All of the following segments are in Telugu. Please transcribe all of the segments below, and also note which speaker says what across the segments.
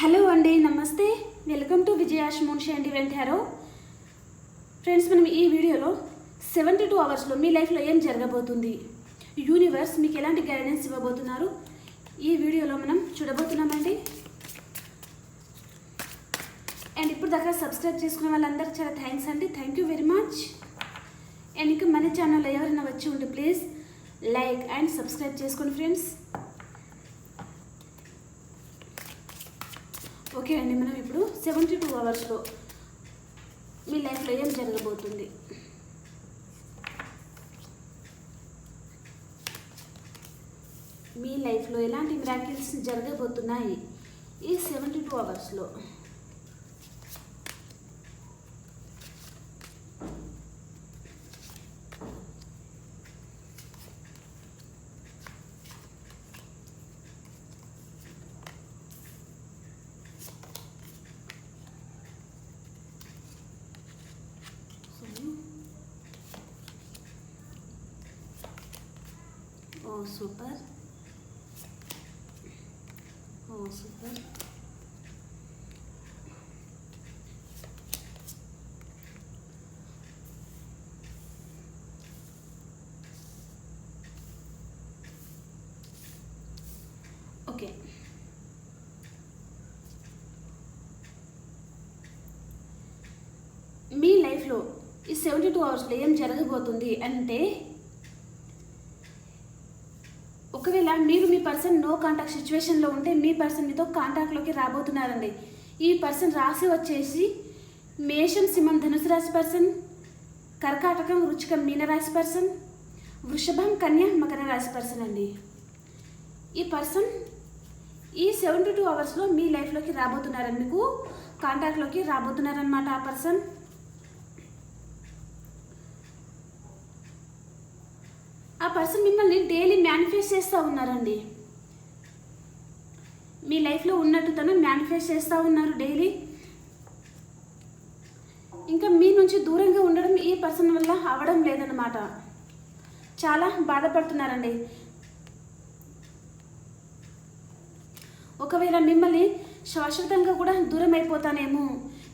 Speaker 1: హలో అండి నమస్తే. వెల్కమ్ టు విజయాష్ మున్షి అండి వెంటారో ఫ్రెండ్స్ మనం ఈ వీడియోలో సెవెంటీ టూ అవర్స్లో మీ లైఫ్లో ఏం జరగబోతుంది? యూనివర్స్ మీకు ఎలాంటి గైడెన్స్ ఇవ్వబోతున్నారు? ఈ వీడియోలో మనం చూడబోతున్నామండి. అండ్ ఇప్పుడు దాకా సబ్స్క్రైబ్ చేసుకున్న వాళ్ళందరికీ చాలా థ్యాంక్స్ అండి. Thank you very much and ఇంకా మన ఛానల్లో ఎవరైనా వచ్చి ఉంటే ప్లీజ్ లైక్ అండ్ సబ్స్క్రైబ్ చేసుకోండి ఫ్రెండ్స్ ఓకే అండి మనం ఇప్పుడు సెవెంటీ టూ అవర్స్లో మీ లైఫ్లో ఏం జరగబోతుంది? మీ లైఫ్లో ఎలాంటి మిరాకిల్స్ జరగబోతున్నాయి ఈ సెవెంటీ టూ అవర్స్లో oh super oh super okay మీ లైఫ్లో ఈ సెవెంటీ టూ అవర్స్లో ఏం జరగబోతుంది అంటే ఒకవేళ మీరు మీ పర్సన్ నో కాంటాక్ట్ సిచ్యువేషన్లో ఉంటే మీ పర్సన్ మీతో కాంటాక్ట్లోకి రాబోతున్నారండి. ఈ పర్సన్ రాశి వచ్చేసి మేషం సింహం ధనుసు రాశి పర్సన్ కర్కాటకం వృచ్చికం మీనరాశి పర్సన్ వృషభం కన్య మకర రాశి పర్సన్ అండి. ఈ పర్సన్ ఈ సెవెంటీ టూ అవర్స్లో మీ లైఫ్లోకి రాబోతున్నారని మీకు కాంటాక్ట్లోకి రాబోతున్నారనమాట ఆ పర్సన్. ఆ పర్సన్ మిమ్మల్ని డైలీ మేనిఫెస్ట్ చేస్తూ ఉన్నారండి. మీ లైఫ్లో ఉన్నట్టు తను మేనిఫెస్ట్ చేస్తూ ఉన్నారు డైలీ ఇంకా మీ నుంచి దూరంగా ఉండడం ఈ పర్సన్ వల్ల అవడం లేదనమాట చాలా బాధపడుతున్నారండి. ఒకవేళ మిమ్మల్ని శాశ్వతంగా కూడా దూరం అయిపోతానేమో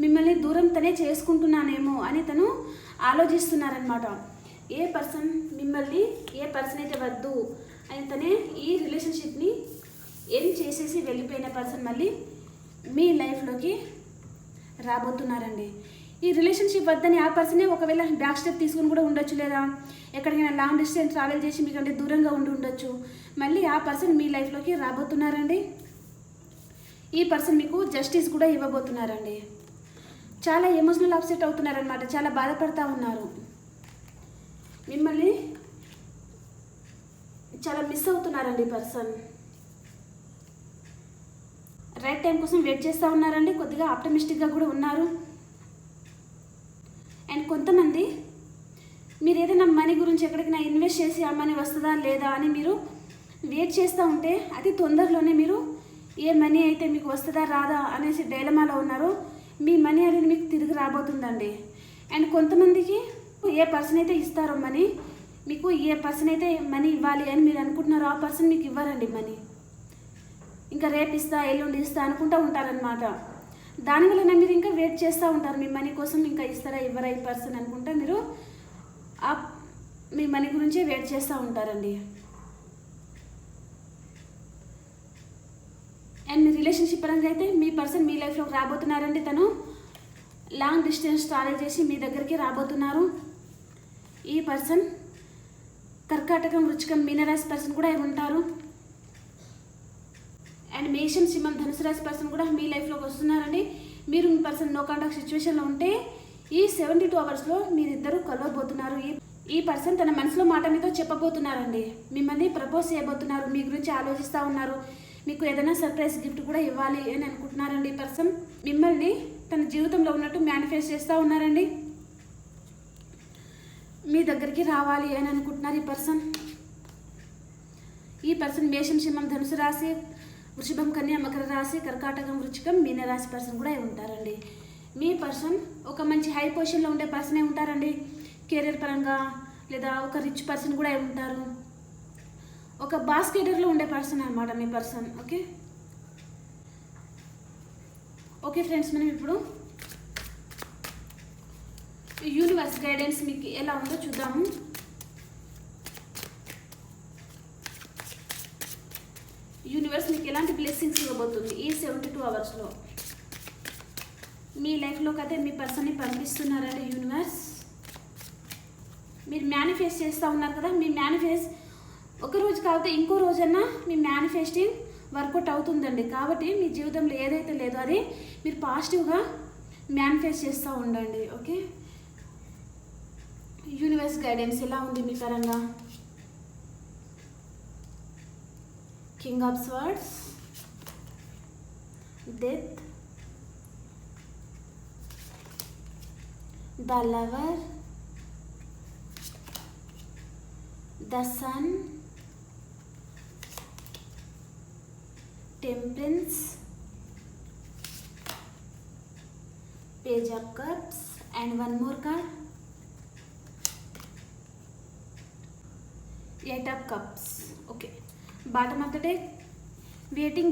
Speaker 1: మిమ్మల్ని దూరం తనే చేసుకుంటున్నానేమో అని తను ఆలోచిస్తున్నారనమాట ఏ పర్సన్ మిమ్మల్ని ఏ పర్సన్ అయితే వద్దు అని తనే ఈ రిలేషన్షిప్ని ఏం చేసేసి వెళ్ళిపోయిన పర్సన్ మళ్ళీ మీ లైఫ్లోకి రాబోతున్నారండి. ఈ రిలేషన్షిప్ వద్దని ఆ పర్సనే ఒకవేళ బ్యాక్ స్టెప్ తీసుకుని కూడా ఉండొచ్చు లేదా? ఎక్కడికైనా లాంగ్ డిస్టెన్స్ ట్రావెల్ చేసి మీకంటే దూరంగా ఉండి ఉండొచ్చు. మళ్ళీ ఆ పర్సన్ మీ లైఫ్లోకి రాబోతున్నారండి. ఈ పర్సన్ మీకు జస్టిస్ కూడా ఇవ్వబోతున్నారండి. చాలా ఎమోషనల్ అప్సెట్ అవుతున్నారనమాట చాలా బాధపడతా ఉన్నారు. మిమ్మల్ని చాలా మిస్ అవుతున్నారండి పర్సన్ రైట్ టైం కోసం వెయిట్ చేస్తూ ఉన్నారండి. కొద్దిగా ఆప్టమిస్టిక్గా కూడా ఉన్నారు. అండ్ కొంతమంది మీరు ఏదైనా మనీ గురించి ఎక్కడికైనా ఇన్వెస్ట్ చేసి ఆ మనీ వస్తుందా లేదా అని మీరు వెయిట్ చేస్తూ ఉంటే అతి తొందరలోనే మీరు ఏ మనీ అయితే మీకు వస్తుందా రాదా అనేసి డైలమాలో ఉన్నారో. మీ మనీ అనేది మీకు తిరిగి రాబోతుందండి. అండ్ కొంతమందికి ఏ పర్సన్ అయితే ఇస్తారో మనీ మీకు ఏ పర్సన్ అయితే మనీ ఇవ్వాలి అని మీరు అనుకుంటున్నారో ఆ పర్సన్ మీకు ఇవ్వరండి మనీ. ఇంకా రేపు ఇస్తా ఎల్లుండి ఇస్తా అనుకుంటూ ఉంటారనమాట దానివల్ల మీరు ఇంకా వెయిట్ చేస్తూ ఉంటారు. మీ మనీ కోసం ఇంకా ఇస్తారా ఇవ్వరా ఈ పర్సన్ అనుకుంటా మీరు ఆ మీ మనీ గురించే వెయిట్ చేస్తూ ఉంటారండి. అండ్ మీ రిలేషన్షిప్ పరంగా అయితే మీ పర్సన్ మీ లైఫ్లోకి రాబోతున్నారండి తను. లాంగ్ డిస్టెన్స్ ట్రావెల్ చేసి మీ దగ్గరికి రాబోతున్నారు. ఈ పర్సన్ కర్కాటకం వృచ్చికం మీనరాశి పర్సన్ కూడా ఉంటారు. అండ్ మేషం సింహం ధనుసు రాశి పర్సన్ కూడా మీ లైఫ్లోకి వస్తున్నారండి. మీరు మీ పర్సన్ నో కాంటాక్ట్ సిచ్యువేషన్లో ఉంటే ఈ సెవెంటీ టూ అవర్స్లో మీరిద్దరూ కలవబోతున్నారు. ఈ ఈ పర్సన్ తన మనసులో మాట మీతో చెప్పబోతున్నారండి. మిమ్మల్ని ప్రపోజ్ చేయబోతున్నారు. మీ గురించి ఆలోచిస్తూ ఉన్నారు. మీకు ఏదైనా సర్ప్రైజ్ గిఫ్ట్ కూడా ఇవ్వాలి అని అనుకుంటున్నారండి ఈ పర్సన్ మిమ్మల్ని తన జీవితంలో ఉన్నట్టు మేనిఫెస్ట్ చేస్తూ ఉన్నారండి. మీ దగ్గరికి రావాలి అని అనుకుంటున్నారు ఈ పర్సన్ ఈ పర్సన్ మేషం సింహం ధనుసు రాశి వృషభం కన్యా మకర రాశి కర్కాటకం వృచ్చికం మీనరాశి పర్సన్ కూడా అయి ఉంటారండి. మీ పర్సన్ ఒక మంచి హై పొజిషన్లో ఉండే పర్సనే ఉంటారండి? కెరీర్ పరంగా లేదా ఒక రిచ్ పర్సన్ కూడా అయి ఉంటారు. ఒక బాస్కెటర్లో ఉండే పర్సన్ అనమాట మీ పర్సన్ ఓకే ఓకే ఫ్రెండ్స్ మనం ఇప్పుడు యూనివర్స్ గైడెన్స్ మీకు ఎలా ఉందో చూద్దాము. యూనివర్స్ మీకు ఎలాంటి బ్లెస్సింగ్స్ ఇవ్వబోతుంది ఈ సెవెంటీ టూ అవర్స్లో మీ లైఫ్లోకి అయితే మీ పర్సన్ని పంపిస్తున్నారండి యూనివర్స్ మీరు మేనిఫెస్ట్ చేస్తూ ఉన్నారు కదా మీ మేనిఫెస్ట్ ఒక రోజు కాకపోతే ఇంకో రోజన్నా మీ మేనిఫెస్టింగ్ వర్కౌట్ అవుతుందండి. కాబట్టి మీ జీవితంలో ఏదైతే లేదో అది మీరు పాజిటివ్గా మేనిఫెస్ట్ చేస్తూ ఉండండి ఓకే యూనివర్స్ గైడెన్స్ ఎలా ఉంది మీ పరంగా? king of swords. Death. The lover. The sun. Temperance. Page of cups. And one more card. Eight of cups. Okay. Bottom of the deck waiting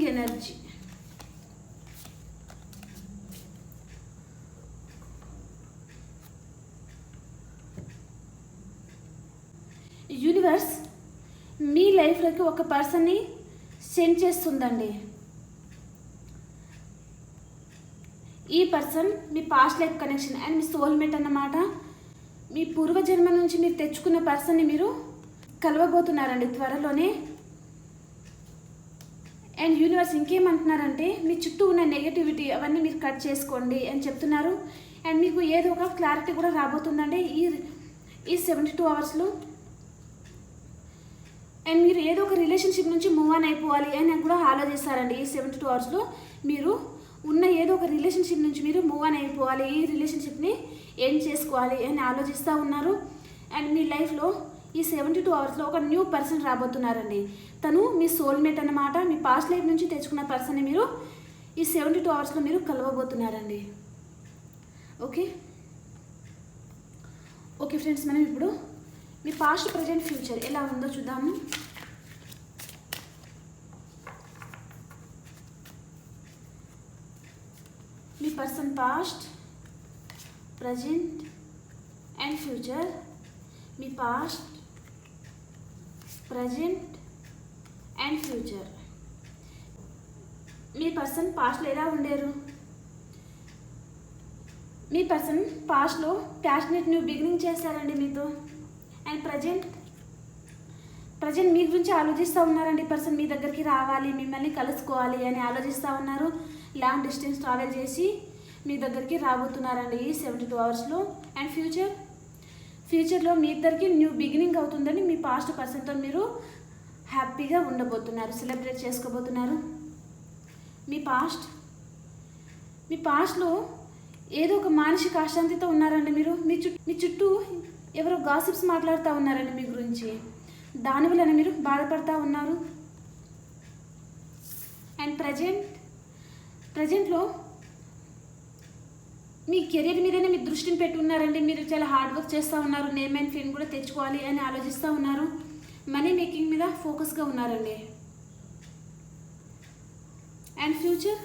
Speaker 1: universe మీ లైఫ్లోకి ఒక పర్సన్ని సెండ్ చేస్తుందండి. ఈ పర్సన్ మీ పాస్ట్ లైఫ్ కనెక్షన్ అండ్ మీ సోల్మేట్ అన్నమాట. మీ పూర్వజన్మ నుంచి మీరు తెచ్చుకున్న పర్సన్ని మీరు కలవబోతున్నారండి త్వరలోనే. అండ్ యూనివర్స్ ఇంకేమంటున్నారంటే మీ చుట్టూ ఉన్న నెగటివిటీ అవన్నీ మీరు కట్ చేసుకోండి అని చెప్తున్నారు. అండ్ మీకు ఏదో ఒక క్లారిటీ కూడా రాబోతుందండి ఈ ఈ సెవెంటీ టూ అవర్స్లో అండ్ మీరు ఏదో ఒక రిలేషన్షిప్ నుంచి మూవ్ ఆన్ అయిపోవాలి అని కూడా ఆలోచిస్తారండి. ఈ సెవెంటీ టూ అవర్స్లో మీరు ఉన్న ఏదో ఒక రిలేషన్షిప్ నుంచి మీరు మూవ్ ఆన్ అయిపోవాలి. ఈ రిలేషన్షిప్ని ఏం చేసుకోవాలి అని ఆలోచిస్తూ ఉన్నారు. అండ్ మీ లైఫ్లో ఈ సెవెంటీ టూ అవర్స్లో ఒక న్యూ పర్సన్ రాబోతున్నారండి. తను మీ సోల్మేట్ అన్నమాట. మీ పాస్ట్ లైఫ్ నుంచి తెచ్చుకున్న పర్సన్ని మీరు ఈ సెవెంటీ టూ అవర్స్లో మీరు కలవబోతున్నారండి. ఓకే ఓకే ఫ్రెండ్స్ మనం ఇప్పుడు మీ పాస్ట్ ప్రజెంట్ ఫ్యూచర్ ఎలా ఉందో చూద్దాము. మీ person past present and future me past present and future. మీ పర్సన్ పాస్ట్లో ఎలా ఉండేరు? మీ పర్సన్ పాస్ట్లో ప్యాషనెట్ న్యూ బిగినింగ్ చేస్తారండి మీతో. And present? ప్రజెంట్ మీ గురించి ఆలోచిస్తూ ఉన్నారండి పర్సన్ మీ దగ్గరికి రావాలి మిమ్మల్ని కలుసుకోవాలి అని ఆలోచిస్తూ ఉన్నారు. లాంగ్ డిస్టెన్స్ ట్రావెల్ చేసి మీ దగ్గరికి రాబోతున్నారండి ఈ సెవెంటీ టూ అవర్స్లో. And future? ఫ్యూచర్లో మీ ఇద్దరికి న్యూ బిగినింగ్ అవుతుందని మీ పాస్ట్ పర్సన్తో మీరు హ్యాపీగా ఉండబోతున్నారు సెలబ్రేట్ చేసుకోబోతున్నారు. మీ పాస్ట్ మీ పాస్ట్లో ఏదో ఒక మానసిక అశాంతితో ఉన్నారండి మీరు. మీ చుట్టూ మీ చుట్టూ ఎవరో గాసిప్స్ మాట్లాడుతూ ఉన్నారండి మీ గురించి. దాని వలన మీరు బాధపడతా ఉన్నారు. అండ్ ప్రజెంట్ ప్రజెంట్లో మీ కెరీర్ మీదనే మీ దృష్టిని పెట్టి ఉన్నారండి. మీరు చాలా హార్డ్ వర్క్ చేస్తూ ఉన్నారు. నేమ్ అండ్ ఫేమ్ కూడా తెచ్చుకోవాలి అని ఆలోచిస్తూ ఉన్నారు. మనీ మేకింగ్ మీద ఫోకస్గా ఉన్నారండి. అండ్ ఫ్యూచర్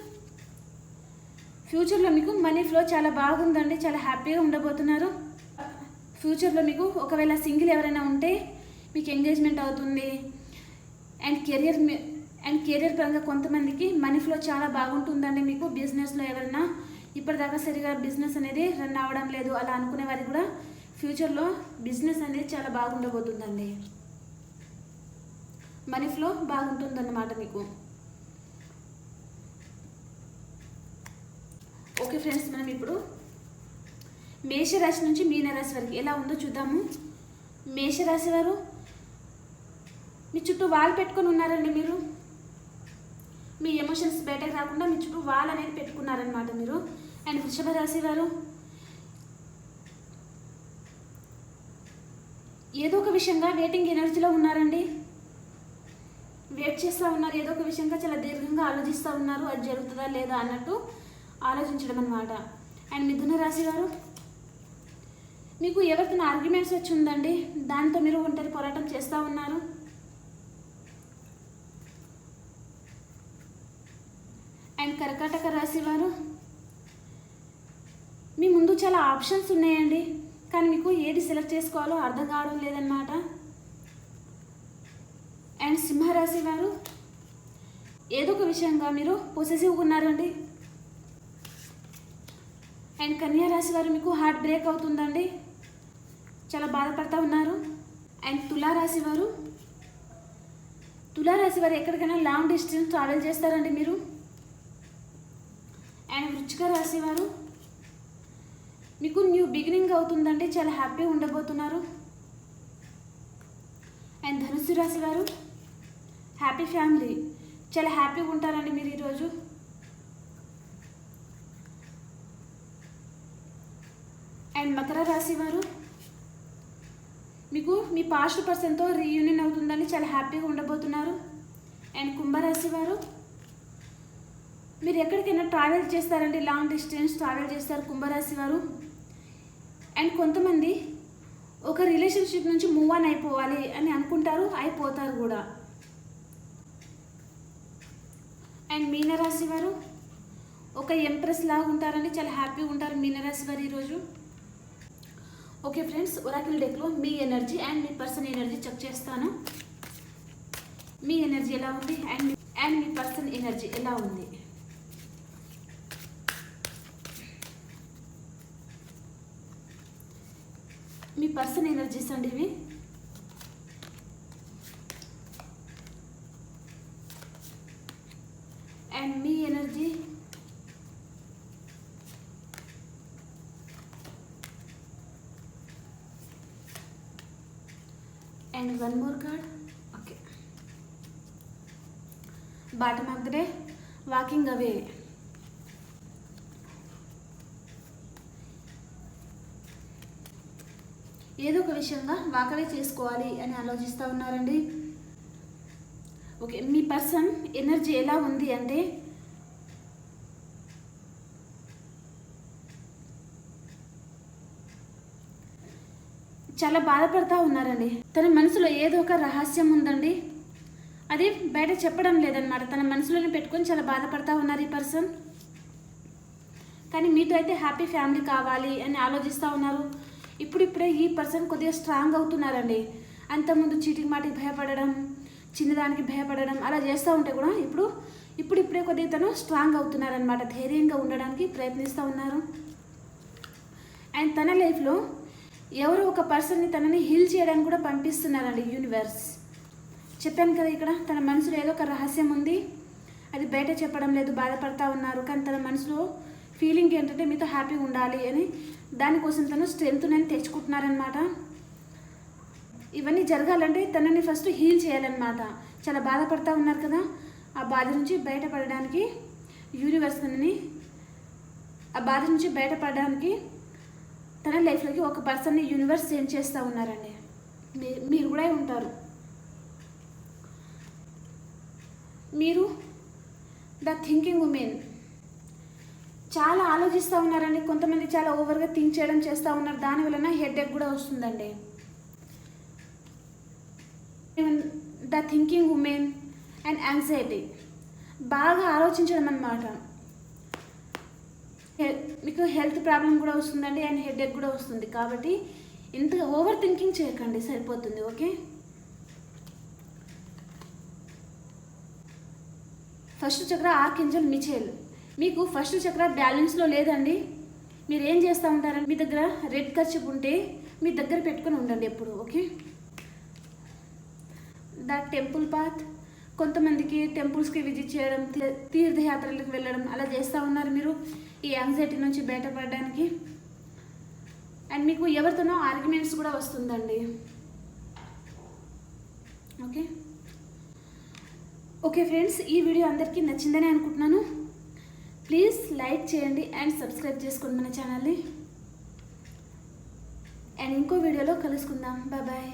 Speaker 1: ఫ్యూచర్లో మీకు మనీ ఫ్లో చాలా బాగుందండి. చాలా హ్యాపీగా ఉండబోతున్నారు. ఫ్యూచర్లో మీకు ఒకవేళ సింగిల్ ఎవరైనా ఉంటే మీకు ఎంగేజ్మెంట్ అవుతుంది. అండ్ కెరియర్ అండ్ కెరియర్ పరంగా కొంతమందికి మనీ ఫ్లో చాలా బాగుంటుందండి. మీకు బిజినెస్లో ఎవరైనా ఇప్పటిదాకా సరిగా బిజినెస్ అనేది రన్ అవ్వడం లేదు. అలా అనుకునే వారికి కూడా ఫ్యూచర్లో బిజినెస్ అనేది చాలా బాగుండబోతుందండి. మనీ ఫ్లో బాగుంటుందన్నమాట మీకు. ఓకే ఫ్రెండ్స్ మనం ఇప్పుడు మేషరాశి నుంచి మీనరాశి వరకు ఎలా ఉందో చూద్దాము. మేషరాశి వారు మీ చుట్టూ వాల్ పెట్టుకొని ఉన్నారండి మీరు. మీ ఎమోషన్స్ బయటకు రాకుండా మీ చుట్టూ వాల్ అనేది పెట్టుకున్నారనమాట మీరు. అండ్ వృషభ రాశి వారు? ఏదో ఒక విషయంగా వెయిటింగ్ ఎనర్జీలో ఉన్నారండి. వెయిట్ చేస్తూ ఉన్నారు ఏదో ఒక విషయంగా చాలా దీర్ఘంగా ఆలోచిస్తూ ఉన్నారు అది జరుగుతుందా లేదా అన్నట్టు ఆలోచించడం అనమాట అండ్ మిథున రాశి వారు? మీకు ఎవరితో ఆర్గ్యుమెంట్స్ వచ్చి ఉందండి? దాంతో మీరు ఒంటరి పోరాటం చేస్తూ ఉన్నారు అండ్ కర్కాటక రాశి వారు ముందు చాలా ఆప్షన్స్ ఉన్నాయండి. కానీ మీకు ఏది సెలెక్ట్ చేసుకోవాలో అర్థం కావడం లేదన్నమాట. అండ్ సింహరాశి వారు ఏదో ఒక విషయంగా మీరు పొసెసివ్గా ఉన్నారండి. అండ్ కన్యా రాశి వారు మీకు హార్ట్ బ్రేక్ అవుతుందండి. చాలా బాధపడతా ఉన్నారు. అండ్ తులారాశి వారు తులారాశి వారు ఎక్కడికైనా లాంగ్ డిస్టెన్స్ ట్రావెల్ చేస్తారండి మీరు. అండ్ వృచ్చిక రాశి వారు మీకు న్యూ బిగినింగ్ అవుతుందండి చాలా హ్యాపీగా ఉండబోతున్నారు. అండ్ ధనుసు రాశి వారు హ్యాపీ ఫ్యామిలీ. చాలా హ్యాపీగా ఉంటారండి మీరు ఈరోజు. అండ్ మకర రాశి వారు మీకు మీ పాస్ట్ పర్సన్తో రీయూనియన్ అవుతుందని చాలా హ్యాపీగా ఉండబోతున్నారు. అండ్ కుంభరాశి వారు మీరు ఎక్కడికైనా ట్రావెల్ చేస్తారండి లాంగ్ డిస్టెన్స్ ట్రావెల్ చేస్తారు కుంభరాశి వారు. అండ్ కొంతమంది ఒక రిలేషన్షిప్ నుంచి మూవ్ ఆన్ అయిపోవాలి అని అనుకుంటారు అయిపోతారు కూడా. అండ్ మీనరాశి వారు ఒక ఎంప్రెస్ లాగా ఉంటారండి చాలా హ్యాపీగా ఉంటారు మీనరాశి వారు ఈరోజు. ఓకే ఫ్రెండ్స్ ఒరాకిల్ డెక్లో మీ ఎనర్జీ అండ్ మీ పర్సన్ ఎనర్జీ చెక్ చేస్తాను. మీ ఎనర్జీ ఎలా ఉంది అండ్ అండ్ మీ పర్సన్ ఎనర్జీ ఎలా ఉంది? పర్సన్ ఎనర్జీస్ అండి ఇవి and me energy and one more card okay bottom of the day walking away ఏదో ఒక విషయంగా వాకలే చేసుకోవాలి అని ఆలోచిస్తూ ఉన్నారండి. ఓకే మీ పర్సన్ ఎనర్జీ ఎలా ఉంది అంటే చాలా బాధపడతా ఉన్నారండి. తన మనసులో ఏదో ఒక రహస్యం ఉందండి. అది బయట చెప్పడం లేదన్నమాట. తన మనసులోనే పెట్టుకొని చాలా బాధపడతా ఉన్నారు ఈ పర్సన్. కానీ మీతో అయితే హ్యాపీ ఫ్యామిలీ కావాలి అని ఆలోచిస్తూ ఉన్నారు. ఇప్పుడిప్పుడే ఈ పర్సన్ కొద్దిగా స్ట్రాంగ్ అవుతున్నారండి. అంతకుముందు చీటికి మాటికి భయపడడం చిన్నదానికి భయపడడం అలా చేస్తూ ఉంటే కూడా ఇప్పుడు ఇప్పుడిప్పుడే కొద్దిగా తను స్ట్రాంగ్ అవుతున్నారనమాట ధైర్యంగా ఉండడానికి ప్రయత్నిస్తూ ఉన్నారు. అండ్ తన లైఫ్లో ఎవరో ఒక పర్సన్ని తనని హీల్ చేయడానికి కూడా పంపిస్తున్నారండి యూనివర్స్ చెప్పాను కదా ఇక్కడ తన మనసులో ఏదో ఒక రహస్యం ఉంది. అది బయట చెప్పడం లేదు బాధపడతా ఉన్నారు. కానీ తన మనసులో ఫీలింగ్ ఏంటంటే మీతో హ్యాపీగా ఉండాలి అని దానికోసం తను స్ట్రెంత్ నేను తెచ్చుకుంటున్నారనమాట ఇవన్నీ జరగాలంటే తనని ఫస్ట్ హీల్ చేయాలన్నమాట. చాలా బాధపడతా ఉన్నారు కదా. ఆ బాధ నుంచి బయటపడడానికి యూనివర్స్ తనని ఆ బాధ నుంచి బయటపడడానికి తన లైఫ్లోకి ఒక పర్సన్ని యూనివర్స్ చేంజ్ చేస్తూ ఉన్నారండి. మీ- మీరు కూడా ఉంటారు. మీరు ద థింకింగ్ ఉమెన్ చాలా ఆలోచిస్తూ ఉన్నారండి. కొంతమంది చాలా ఓవర్గా థింక్ చేయడం చేస్తూ ఉన్నారు. దాని వలన హెడ్ ఎక్ కూడా వస్తుందండి. The thinking women and anxiety బాగా ఆలోచించడం అన్నమాట. మీకు హెల్త్ ప్రాబ్లం కూడా వస్తుందండి. అండ్ హెడ్ ఎక్ కూడా వస్తుంది. కాబట్టి ఇంత ఓవర్ థింకింగ్ చేయకండి. సరిపోతుంది. Okay? First chakra archangel Michael. మీకు ఫస్ట్ చక్ర బ్యాలెన్స్లో లేదండి. మీరు ఏం చేస్తూ ఉంటారండి మీ దగ్గర రెడ్ కర్చిప్ ఉంటే మీ దగ్గర పెట్టుకొని ఉండండి ఎప్పుడు ఓకే? The temple path. కొంతమందికి టెంపుల్స్కి విజిట్ చేయడం తీర్థయాత్రలకు వెళ్ళడం అలా చేస్తూ ఉన్నారు మీరు ఈ యాంగ్జైటీ నుంచి బయటపడడానికి. అండ్ మీకు ఎవరితోనో ఆర్గ్యుమెంట్స్ కూడా వస్తుందండి. ఓకే? ఓకే ఫ్రెండ్స్ ఈ వీడియో అందరికీ నచ్చిందని అనుకుంటున్నాను. ప్లీజ్ లైక్ చేయండి అండ్ సబ్స్క్రైబ్ చేసుకోండి మన ఛానల్ని అండ్ ఇంకో వీడియోలో కలుసుకుందాం. బాయ్